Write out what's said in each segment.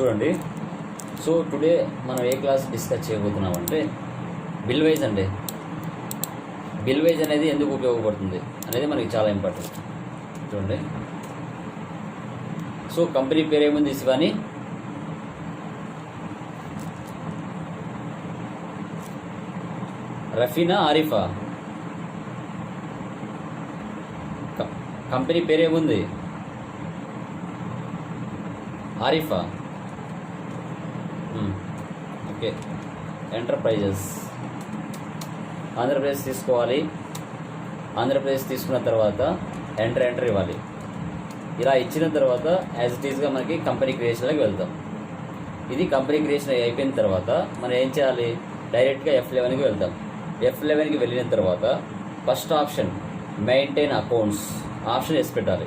చూడండి. So today మనం ఏ class discuss చేయబోతున్నాం అంటే బిల్ వైజ్ అండి. బిల్ వైజ్ అనేది ఎందుకు ఉపయోగపడుతుంది అనేది మనకి చాలా ఇంపార్టెంట్ చూడండి. సో కంపెనీ పేరు ఏముంది శివాని? రఫీనా ఆరిఫా? క- కంపెనీ పేరేముంది ఆరిఫా. ఓకే. ఎంటర్ప్రైజెస్ ఆంధ్రప్రదేశ్ తీసుకోవాలి. ఆంధ్రప్రదేశ్ తీసుకున్న తర్వాత ఎంటర్ ఎంటర్ ఇవ్వాలి. ఇలా ఇచ్చిన తర్వాత యాజ్ ఇట్ ఈస్గా మనకి కంపెనీ క్రియేషన్లోకి వెళ్తాం. ఇది కంపెనీ క్రియేషన్ అయిపోయిన తర్వాత మనం ఏం చేయాలి? డైరెక్ట్గా ఎఫ్ లెవెన్కి వెళ్తాం. ఎఫ్ లెవెన్కి వెళ్ళిన తర్వాత first option maintain accounts option వేసి పెట్టాలి.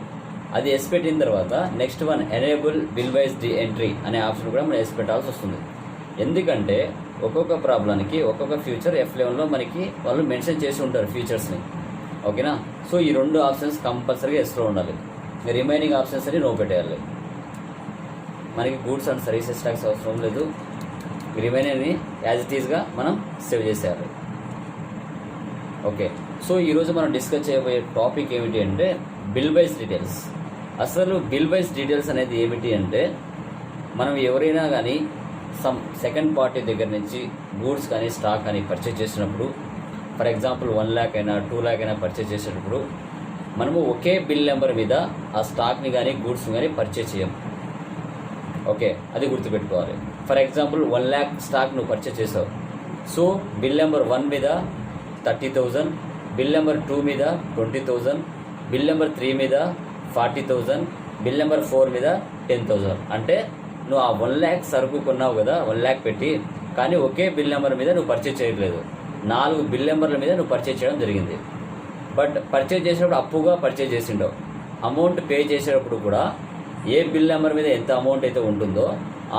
అది ఎస్ పెట్టిన తర్వాత next one enable bill wise the entry అనే ఆప్షన్ కూడా మనం ఎస్ పెట్టాల్సి వస్తుంది. ఎందుకంటే ఒక్కొక్క ప్రాబ్లానికి ఒక్కొక్క ఫ్యూచర్ ఎఫ్ లెవెన్లో మనకి వాళ్ళు మెన్షన్ చేసి ఉంటారు ఫ్యూచర్స్ని ఓకేనా? సో ఈ రెండు ఆప్షన్స్ కంపల్సరీగా ఎస్లో ఉండాలి. రిమైనింగ్ ఆప్షన్స్ అని నో పెట్టేయాలి. మనకి గూడ్స్ అండ్ సర్వీసెస్ ట్యాక్స్ అవసరం లేదు. రిమైనర్ని యాజ్ ఇట్ ఈస్గా మనం సేవ్ చేసేయాలి. ఓకే. సో ఈరోజు మనం డిస్కస్ చేయబోయే టాపిక్ ఏమిటి అంటే బిల్ బైస్ డీటెయిల్స్ అసలు బిల్ వైజ్ డీటెయిల్స్ అనేది ఏమిటి అంటే మనం ఎవరైనా కానీ సమ్ సెకండ్ పార్టీ దగ్గర నుంచి గూడ్స్ కానీ స్టాక్ కానీ పర్చేజ్ చేసినప్పుడు ఫర్ ఎగ్జాంపుల్ వన్ ల్యాక్ అయినా టూ ల్యాక్ అయినా పర్చేజ్ చేసేటప్పుడు మనము ఒకే బిల్ నెంబర్ మీద ఆ స్టాక్ని కానీ గూడ్స్ని కానీ పర్చేజ్ చేయం ఓకే అది గుర్తుపెట్టుకోవాలి. For example one lakh stock నువ్వు పర్చేజ్ చేసావు. సో బిల్ నెంబర్ వన్ మీద thirty thousand bill number two మీద twenty thousand bill number three మీద forty thousand bill number four మీద టెన్ థౌజండ్. అంటే నువ్వు ఆ వన్ ల్యాక్ సరుకు కొన్నావు కదా వన్ ల్యాక్ పెట్టి కానీ ఒకే బిల్ నెంబర్ మీద నువ్వు పర్చేజ్ చేయట్లేదు. నాలుగు బిల్ నెంబర్ల మీద నువ్వు పర్చేజ్ చేయడం జరిగింది. బట్ పర్చేజ్ చేసినప్పుడు అప్పుగా పర్చేజ్ చేసిండవు. అమౌంట్ పే చేసేటప్పుడు కూడా ఏ బిల్ నెంబర్ మీద ఎంత అమౌంట్ అయితే ఉంటుందో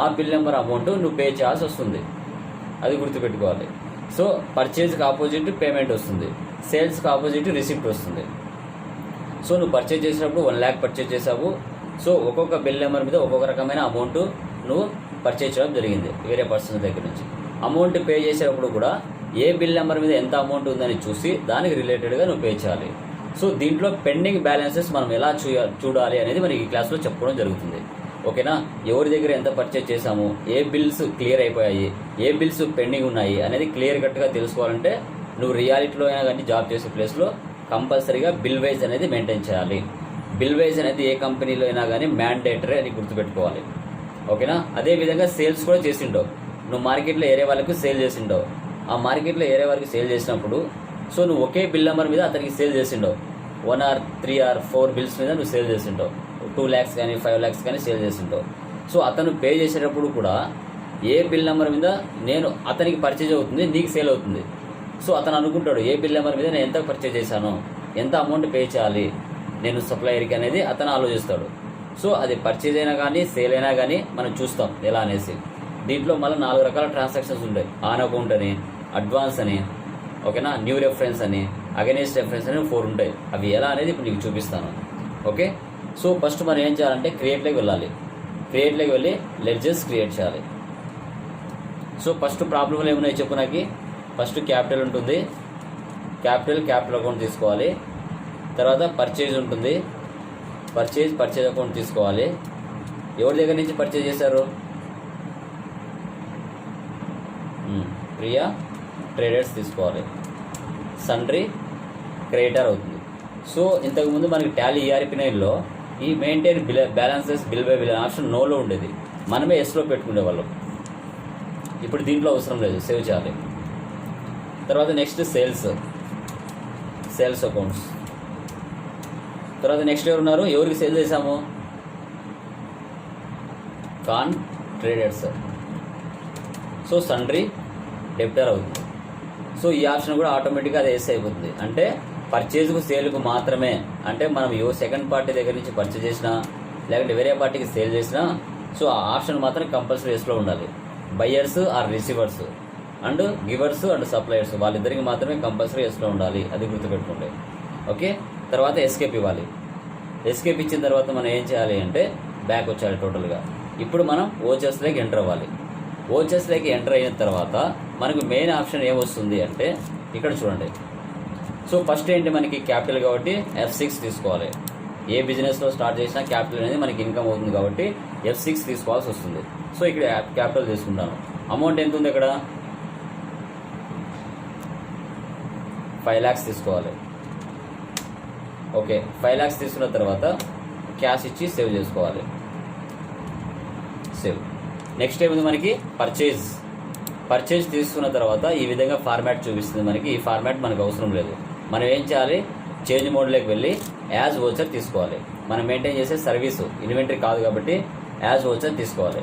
ఆ బిల్ నెంబర్ అమౌంట్ నువ్వు పే చేయాల్సి వస్తుంది. అది గుర్తుపెట్టుకోవాలి. సో పర్చేజ్కి ఆపోజిట్ పేమెంట్ వస్తుంది. సేల్స్కి ఆపోజిట్ రిసిప్ట్ వస్తుంది. సో నువ్వు పర్చేజ్ చేసినప్పుడు వన్ ల్యాక్ పర్చేజ్ చేసావు. సో ఒక్కొక్క బిల్ నెంబర్ మీద ఒక్కొక్క రకమైన అమౌంట్ నువ్వు పర్చేజ్ చేయడం జరిగింది వేరే పర్సన్ దగ్గర నుంచి. అమౌంట్ పే చేసేటప్పుడు కూడా ఏ బిల్ నెంబర్ మీద ఎంత అమౌంట్ ఉందని చూసి దానికి రిలేటెడ్గా నువ్వు పే చేయాలి. సో దీంట్లో పెండింగ్ బ్యాలెన్సెస్ మనం ఎలా చూ చూడాలి అనేది మనకి ఈ క్లాస్లో చెప్పుకోవడం జరుగుతుంది. ఓకేనా? ఎవరి దగ్గర ఎంత పర్చేజ్ చేశాము? ఏ బిల్స్ క్లియర్ అయిపోయాయి? ఏ బిల్స్ పెండింగ్ ఉన్నాయి? అనేది క్లియర్ కట్గా తెలుసుకోవాలంటే నువ్వు రియాలిటీలో అయినా కానీ జాబ్ చేసే ప్లేస్లో కంపల్సరీగా బిల్ వేజ్ అనేది మెయింటైన్ చేయాలి. బిల్ వేజ్ అనేది ఏ కంపెనీలో అయినా కానీ మ్యాండేటరీ అని గుర్తుపెట్టుకోవాలి. ఓకేనా? అదే విధంగా సేల్స్ కూడా చేసిండవు నువ్వు మార్కెట్లో ఏరే వాళ్ళకు సేల్ చేసిండవు ఆ మార్కెట్లో ఏరే వాళ్ళకి సేల్ చేసినప్పుడు సో నువ్వు ఒకే బిల్ నెంబర్ మీద అతనికి sale చేసిండవు one or three or four bills మీద నువ్వు సేల్ చేసిండవు టూ ల్యాక్స్ కానీ ఫైవ్ ల్యాక్స్ కానీ సేల్ చేసిండవు సో అతను పే చేసేటప్పుడు కూడా ఏ బిల్ నెంబర్ మీద నేను అతనికి పర్చేజ్ అవుతుంది నీకు సేల్ అవుతుంది. సో అతను అనుకుంటాడు ఏ బిల్ నెంబర్ మీద నేను ఎంత పర్చేజ్ చేశాను? ఎంత అమౌంట్ పే చేయాలి? నేను సప్లయర్కి అనేది అతను ఆలోచిస్తాడు. సో అది పర్చేజ్ అయినా కానీ సేల్ అయినా కానీ మనం చూస్తాం ఎలా అనేసి. దీంట్లో మళ్ళీ నాలుగు రకాల ట్రాన్సాక్షన్స్ ఉంటాయి. ఆన్ అకౌంట్ అని అడ్వాన్స్ అని ఓకేనా? న్యూ రెఫరెన్స్ అని అగెనిస్ట్ రెఫరెన్స్ అని ఫోర్ ఉంటాయి. అవి ఎలా అనేది ఇప్పుడు నీకు చూపిస్తాను. ఓకే? సో ఫస్ట్ మనం ఏం చేయాలంటే క్రియేట్లోకి వెళ్ళాలి. క్రియేట్లోకి వెళ్ళి లెడ్జెస్ క్రియేట్ చేయాలి. సో ఫస్ట్ ప్రాబ్లంలు ఏమున్నాయి చెప్పు నాకు? ఫస్ట్ క్యాపిటల్ ఉంటుంది. క్యాపిటల్ క్యాపిటల్ అకౌంట్ తీసుకోవాలి. తర్వాత పర్చేజ్ ఉంటుంది. పర్చేజ్ పర్చేజ్ అకౌంట్ తీసుకోవాలి. ఎవరి దగ్గర నుంచి పర్చేజ్ చేశారు? ప్రియా ట్రేడర్స్ తీసుకోవాలి. సండ్రీ క్రియేటర్ అవుతుంది. సో ఇంతకుముందు మనకి టాలీ ఈఆర్పి నైన్లో ఈ maintain bill balances bill by bill option నోలో ఉండేది. మనమే ఎస్లో పెట్టుకునే వాళ్ళం. ఇప్పుడు దీంట్లో అవసరం లేదు. సేవ్ చేయాలి. తర్వాత నెక్స్ట్ సేల్స్ సేల్స్ అకౌంట్స్ తర్వాత నెక్స్ట్ ఎవరు ఉన్నారు? ఎవరికి సేల్ చేశాము? కాన్ ట్రేడర్స్ సో సండ్రీ డెప్టర్ అవుతుంది. సో ఈ ఆప్షన్ కూడా ఆటోమేటిక్గా అది ఎస్ అయిపోతుంది. అంటే పర్చేజ్కు సేల్కు మాత్రమే. అంటే మనం ఏ సెకండ్ పార్టీ దగ్గర నుంచి పర్చేజ్ చేసినా లేకుంటే వేరే పార్టీకి సేల్ చేసినా సో ఆ ఆప్షన్ మాత్రం కంపల్సరీ ఎస్లో ఉండాలి. Buyers or receivers and givers and suppliers వాళ్ళిద్దరికి మాత్రమే కంపల్సరీ ఎస్లో ఉండాలి అది గుర్తుపెట్టుకోండి. ఓకే? తర్వాత ఎస్కేప్ ఇవ్వాలి. ఎస్కేప్ ఇచ్చిన తర్వాత మనం ఏం చేయాలి అంటే బ్యాక్ వచ్చాలి టోటల్గా ఇప్పుడు మనం ఓచెస్లోకి ఎంటర్ అవ్వాలి. ఓచెస్లోకి ఎంటర్ అయిన తర్వాత మనకు మెయిన్ ఆప్షన్ ఏమొస్తుంది అంటే ఇక్కడ చూడండి. సో ఫస్ట్ ఏంటి మనకి క్యాపిటల్ కాబట్టి ఎఫ్ సిక్స్ తీసుకోవాలి. ఏ బిజినెస్లో స్టార్ట్ చేసినా క్యాపిటల్ అనేది మనకి ఇన్కమ్ అవుతుంది కాబట్టి ఎఫ్ సిక్స్ తీసుకోవాల్సి వస్తుంది. సో ఇక్కడ క్యాపిటల్ తీసుకుంటాను. అమౌంట్ ఎంత ఉంది ఇక్కడ? ఫైవ్ ల్యాక్స్ తీసుకోవాలి. ఓకే ఫైవ్ ల్యాక్స్ తీసుకున్న తర్వాత క్యాష్ ఇచ్చి సేవ్ చేసుకోవాలి. సేవ్ నెక్స్ట్ ఏముంది మనకి? పర్చేజ్ పర్చేజ్ తీసుకున్న తర్వాత ఈ విధంగా ఫార్మాట్ చూపిస్తుంది మనకి. ఈ ఫార్మాట్ మనకు అవసరం లేదు. మనం ఏం చేయాలి? చేంజ్ మోడ్లోకి వెళ్ళి యాజ్ ఓచర్ తీసుకోవాలి. మనం మెయింటైన్ చేసే సర్వీసు ఇన్వెంటరీ కాదు కాబట్టి యాజ్ ఓచర్ తీసుకోవాలి.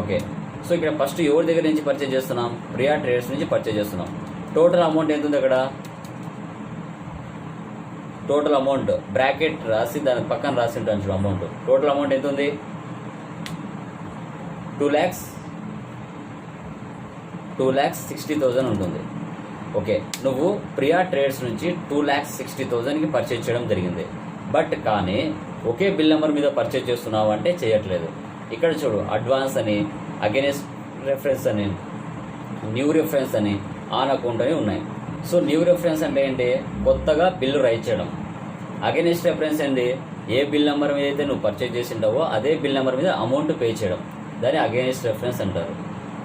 ఓకే సో ఇక్కడ ఫస్ట్ ఎవరి దగ్గర నుంచి పర్చేజ్ చేస్తున్నాం? ప్రియా ట్రేడర్స్ నుంచి పర్చేజ్ చేస్తున్నాం. టోటల్ అమౌంట్ ఎంత ఉంది అక్కడ? టోటల్ అమౌంట్ బ్రాకెట్ రాసి దాని పక్కన రాసి ఉంటాను చూడు అమౌంట్ టోటల్ అమౌంట్ ఎంత ఉంది two lakhs two lakhs sixty thousand ఉంటుంది. ఓకే నువ్వు ప్రియా ట్రేడ్స్ నుంచి టూ ల్యాక్స్ సిక్స్టీ థౌజండ్కి పర్చేజ్ చేయడం జరిగింది. బట్ కానీ ఒకే బిల్ నెంబర్ మీద పర్చేజ్ చేస్తున్నావు అంటే చేయట్లేదు. ఇక్కడ చూడు అడ్వాన్స్ అని అగెనెస్ట్ రెఫరెన్స్ అని న్యూ రిఫరెన్స్ అని ఆన్ అకౌంట్ అని ఉన్నాయి. సో న్యూ రిఫరెన్స్ అంటే ఏంటి? కొత్తగా బిల్లు రైట్ చేయడం. అగెనిస్ట్ రెఫరెన్స్ ఏంటి ఏ బిల్ నెంబర్ మీద అయితే నువ్వు పర్చేజ్ చేసింటావో అదే బిల్ నెంబర్ మీద అమౌంట్ పే చేయడం. దాన్ని అగెనెస్ట్ రెఫరెన్స్ అంటారు.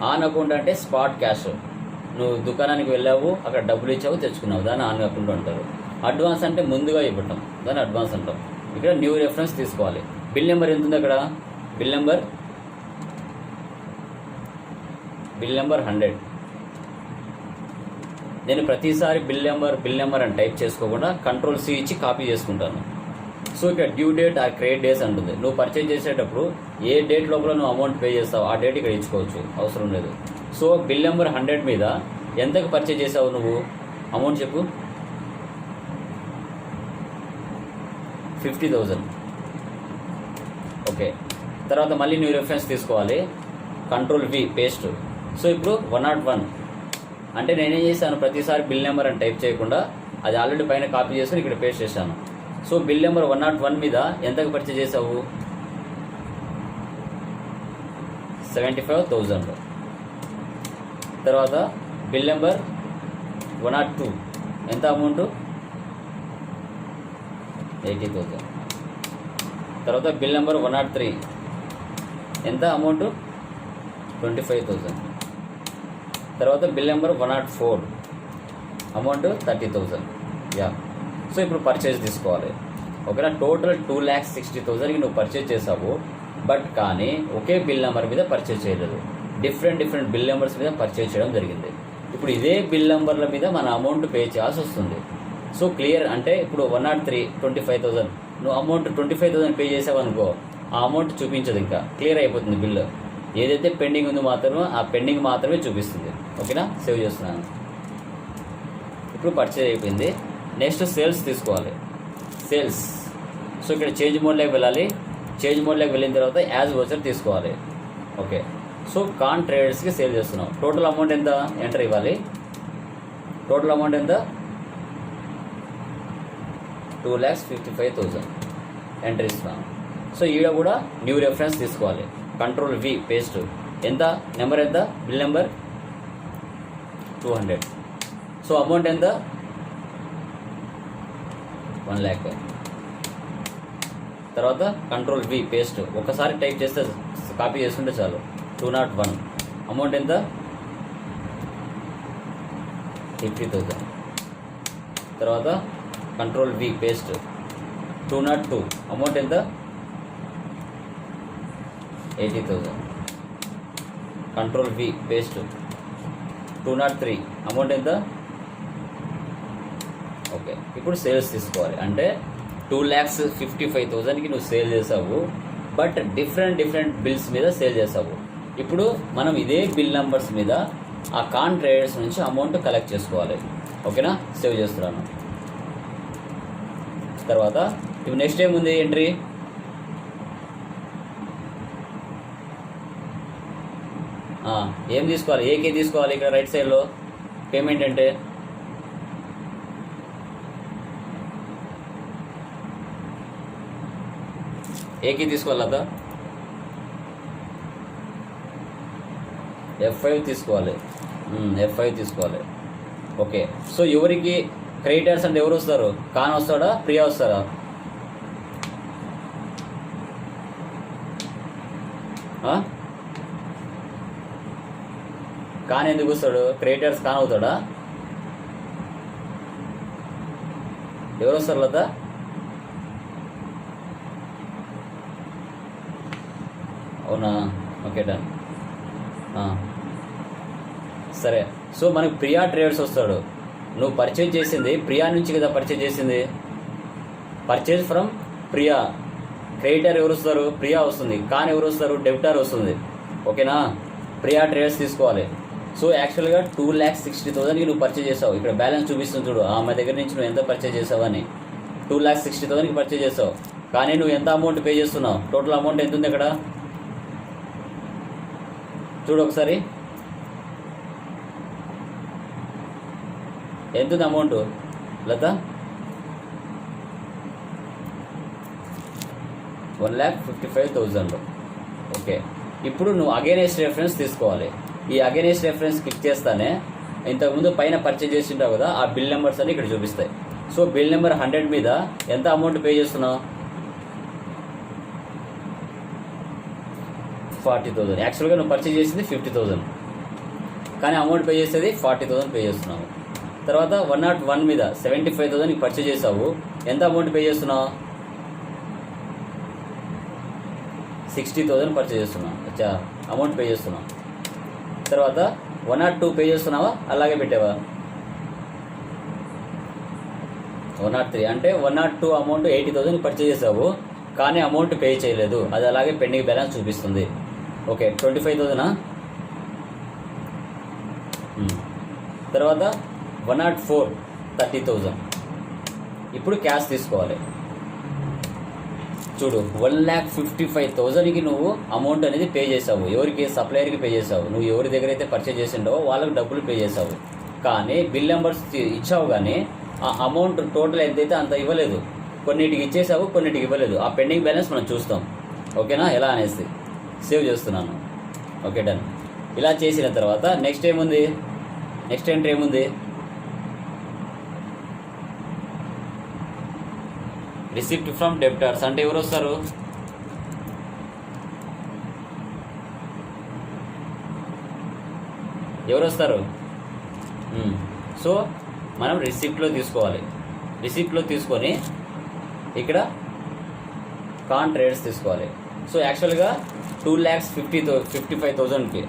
ఆన్ అకౌంట్ అంటే స్పాట్ క్యాష్ నువ్వు దుకాణానికి వెళ్ళావు అక్కడ డబ్బులు ఇచ్చావు తెచ్చుకున్నావు. దాన్ని ఆన్ అకౌంట్ అంటారు. అడ్వాన్స్ అంటే ముందుగా ఇవ్వటం. దాన్ని అడ్వాన్స్ అంటాం. ఇక్కడ న్యూ రెఫరెన్స్ తీసుకోవాలి. బిల్ నెంబర్ ఎంత ఉంది అక్కడ? Bill number bill number hundred నేను ప్రతిసారి బిల్ నెంబర్ బిల్ నెంబర్ అని టైప్ చేసుకోకుండా కంట్రోల్ సి ఇచ్చి కాపీ చేసుకుంటాను. సో ఇక్కడ డ్యూ డేట్ ఆ క్రెడిట్ డేస్ అంటుంది. నువ్వు పర్చేజ్ చేసేటప్పుడు ఏ డేట్ లోపల నువ్వు అమౌంట్ పే చేస్తావు ఆ డేట్ ఇక్కడ ఇచ్చుకోవచ్చు. అవసరం లేదు. సో బిల్ నెంబర్ హండ్రెడ్ మీద ఎంతకు పర్చేజ్ చేసావు నువ్వు? అమౌంట్ చెప్పు. ఫిఫ్టీ థౌజండ్ ఓకే తర్వాత మళ్ళీ న్యూ రెఫరెన్స్ తీసుకోవాలి. కంట్రోల్ వి పేస్ట్ సో ఇప్పుడు వన్ నాట్ వన్ అంటే నేనేం చేశాను ప్రతిసారి బిల్ నెంబర్ అని టైప్ చేయకుండా అది ఆల్రెడీ పైన కాపీ చేసుకుని ఇక్కడ పేస్ట్ చేశాను. So bill number one nought one మీద ఎంతకు పర్చేజ్ చేసావు సెవెంటీ ఫైవ్ థౌజండ్. తర్వాత bill number one nought two. ఎంత అమౌంట్? Eighty thousand. తర్వాత bill number one nought three. ఎంత అమౌంట్? Twenty five thousand. తర్వాత bill number one nought four amount thirty thousand yeah so ఇప్పుడు purchase తీసుకోవాలి. ఓకేనా? Total two lakhs sixty థౌజండ్కి నువ్వు purchase చేసావు. బట్ కానీ ఒకే బిల్ నెంబర్ మీద పర్చేజ్ చేయలేదు. డిఫరెంట్ డిఫరెంట్ బిల్ నెంబర్స్ మీద పర్చేజ్ చేయడం జరిగింది. ఇప్పుడు ఇదే బిల్ నెంబర్ల మీద మన అమౌంట్ పే చేయాల్సి వస్తుంది. సో క్లియర్ అంటే ఇప్పుడు one nought three twenty five thousand నువ్వు amount twenty five thousand pay చేసావు అనుకో ఆ అమౌంట్ చూపించదు ఇంకా. క్లియర్ అయిపోతుంది బిల్లు ఏదైతే పెండింగ్ ఉందో మాత్రమే ఆ పెండింగ్ మాత్రమే చూపిస్తుంది. ఓకేనా? సేవ్ చేస్తున్నాను. ఇప్పుడు పర్చేజ్ అయిపోయింది. నెక్స్ట్ సేల్స్ తీసుకోవాలి. సేల్స్. సో ఇక్కడ చేంజ్ మోడ్లోకి వెళ్ళాలి. చేంజ్ మోడ్లోకి వెళ్ళిన తర్వాత యాజ్ వచ్చర్ తీసుకోవాలి. ఓకే. సో కాన్ ట్రేడర్స్కి సేల్ చేస్తున్నాం. టోటల్ అమౌంట్ ఎంత? ఎంటర్ ఇవ్వాలి. టోటల్ అమౌంట్ ఎంత? Two lakhs fifty five thousand enter ఇస్తున్నాం. సో ఈడ కూడా న్యూ రెఫరెన్స్ తీసుకోవాలి. Control V paste. ఎంత? నెంబర్ ఎంత? Bill number? Two hundred so amount ఎంత? వన్ ల్యాక్ తర్వాత కంట్రోల్ వి పేస్ట్ ఒకసారి టైప్ చేస్తే కాపీ చేసుకుంటే చాలు. టూ నాట్ వన్ అమౌంట్ ఎంత? ఫిఫ్టీ థౌజండ్ తర్వాత control V paste two nought two amount ఎంత? Eighty thousand control V paste two nought three amount ఎంత? ఓకే ఇప్పుడు సేల్స్ తీసుకోవాలి. అంటే టూ ల్యాక్స్ ఫిఫ్టీ ఫైవ్ థౌజండ్కి నువ్వు సేల్ చేసావు బట్ డిఫరెంట్ డిఫరెంట్ బిల్స్ మీద సేల్ చేసావు. ఇప్పుడు మనం ఇదే బిల్ నెంబర్స్ మీద ఆ కాన్ ట్రేడర్స్ నుంచి అమౌంట్ కలెక్ట్ చేసుకోవాలి. ఓకేనా సేవ్ చేస్తున్నాను. తర్వాత ఇప్పుడు నెక్స్ట్ ఏముంది ఎంట్రీ ఏం తీసుకోవాలి? ఏకే తీసుకోవాలి ఇక్కడ రైట్ సైడ్లో పేమెంట్ అంటే? ఏకే తీసుకోవాలి అదా ఎఫ్ ఫైవ్ తీసుకోవాలి. ఎఫ్ ఫైవ్ తీసుకోవాలి. ఓకే. సో ఎవరికి? క్రెడిటర్స్ అంటే ఎవరు వస్తారు? కాన్ వస్తాడా? ప్రియా వస్తారా ఆ? కాన్ ఎందుకు వస్తాడు క్రియేటర్స్ కాన్ అవుతాడా? ఎవరు వస్తారు లత? అవునా? ఓకే డన్ సరే. సో మనకు ప్రియా ట్రేడర్స్ వస్తాడు. నువ్వు పర్చేజ్ చేసింది ప్రియా నుంచి కదా పర్చేజ్ చేసింది? Purchase from Priya. క్రెడిటర్ ఎవరు వస్తారు? ప్రియా వస్తుంది. కాన్ ఎవరు వస్తారు? డెబిటర్ వస్తుంది. ఓకేనా? ప్రియా ట్రేడర్స్ తీసుకోవాలి. సో యాక్చువల్గా టూ ల్యాక్స్ సిక్స్టీ థౌసండ్కి నువ్వు పర్చేజ్ చేసావు. ఇక్కడ బ్యాలెన్స్ చూపిస్తుంది చూడు. ఆమె దగ్గర నుంచి నువ్వు ఎంత పర్చేజ్ చేసావు అని. టూ ల్యాక్స్ సిక్స్టీ థౌసండ్కి పర్చేజ్ చేసావు. కానీ నువ్వు ఎంత అమౌంట్ పే చేస్తున్నావు? టోటల్ అమౌంట్ ఎంత ఉంది ఇక్కడ చూడు ఒకసారి. ఎంత ఉంది amount Latha? One lakh fifty five thousand okay. ఇప్పుడు నువ్వు అగేనెస్ట్ రెఫరెన్స్ తీసుకోవాలి. ఈ అగేనెస్ట్ రెఫరెన్స్ క్లిక్ చేస్తానే ఇంతకుముందు పైన పర్చేజ్ చేసి ఉంటావు కదా ఆ బిల్ నెంబర్స్ అని ఇక్కడ చూపిస్తాయి. సో బిల్ నెంబర్ హండ్రెడ్ మీద ఎంత అమౌంట్ పే చేస్తున్నావు? ఫార్టీ థౌసండ్ యాక్చువల్గా నువ్వు పర్చేజ్ చేసింది ఫిఫ్టీ థౌజండ్ కానీ అమౌంట్ పే చేసేది ఫార్టీ థౌసండ్ పే చేస్తున్నావు. తర్వాత వన్ నాట్ వన్ మీద సెవెంటీ ఫైవ్ థౌసండ్ పర్చేజ్ చేసావు. ఎంత అమౌంట్ పే చేస్తున్నావు? సిక్స్టీ థౌసండ్ పర్చేజ్ చేస్తున్నావు. అమౌంట్ పే చేస్తున్నావు. తర్వాత వన్ నాట్ టూ పే చేస్తున్నావా అలాగే పెట్టావా? వన్ నాట్ త్రీ అంటే one nought two amount eighty thousand purchase చేసావు కానీ అమౌంట్ పే చేయలేదు. అది అలాగే పెండింగ్ బ్యాలెన్స్ చూపిస్తుంది. ఓకే ట్వంటీ ఫైవ్ థౌసండా తర్వాత one nought four thirty thousand ఇప్పుడు క్యాష్ తీసుకోవాలి. చూడు వన్ ల్యాక్ ఫిఫ్టీ ఫైవ్ థౌజండ్కి నువ్వు అమౌంట్ అనేది పే చేసావు. ఎవరికి? సప్లయర్కి పే చేసావు. నువ్వు ఎవరి దగ్గర అయితే పర్చేజ్ చేసిండవో వాళ్ళకి డబ్బులు పే చేసావు. కానీ బిల్ నెంబర్స్ ఇచ్చావు కానీ ఆ అమౌంట్ టోటల్ ఎంతైతే అంత ఇవ్వలేదు. కొన్నిటికి ఇచ్చేసావు కొన్నిటికి ఇవ్వలేదు. ఆ పెండింగ్ బ్యాలెన్స్ మనం చూస్తాం. ఓకేనా? ఎలా అనేసి. సేవ్ చేస్తున్నాను. ఓకే డన్ ఇలా చేసిన తర్వాత నెక్స్ట్ ఏముంది? నెక్స్ట్ ఏంటంటే ఏముంది? రిసిప్ట్ ఫ్రమ్ డెప్టర్స్ అంటే ఎవరు వస్తారు? ఎవరు వస్తారు? సో మనం రిసిప్ట్లో తీసుకోవాలి. రిసిప్ట్లో తీసుకొని ఇక్కడ కాన్ ట్రేడ్స్ తీసుకోవాలి. సో యాక్చువల్గా టూ ల్యాక్స్ ఫిఫ్టీ థౌ ఫిఫ్టీ ఫైవ్ థౌజండ్కి